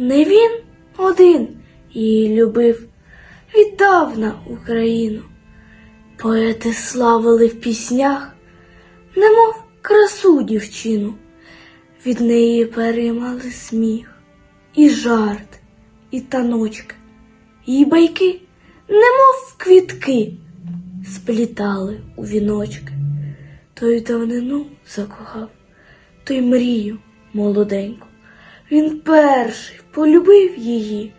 Не він один її любив, віддав на Україну. Поети славили в піснях, немов красу дівчину. Від неї переймали сміх, і жарт, і таночки, її байки, немов квітки, сплітали у віночки. Той давнину закохав, той мрію молоденьку. Він перший полюбив її,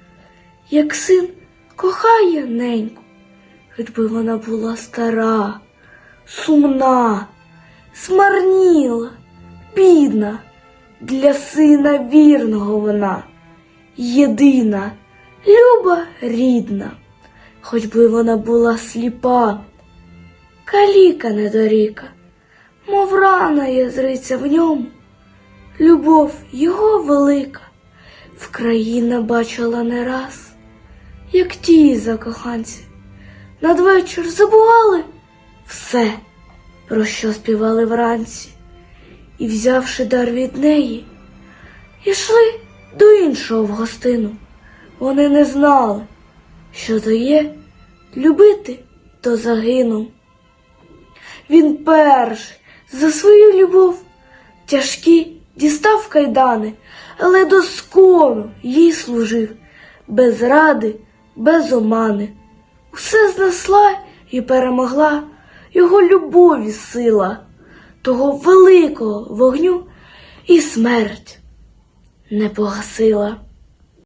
як син кохає неньку, хоч би вона була стара, сумна, смарніла, бідна, для сина вірного вона, єдина, люба рідна, хоч би вона була сліпа, каліка недоріка, мов рана язриться в ньому. Любов його велика, Вкраїна бачила не раз, як ті закоханці надвечір забували все, про що співали вранці, і, взявши дар від неї, ішли до іншого в гостину. Вони не знали, що то є любити, то загинув. Він перший за свою любов тяжкі дістав кайдани, але доскону їй служив, без ради, без омани. Усе знесла і перемогла його любові сила, того великого вогню і смерть не погасила.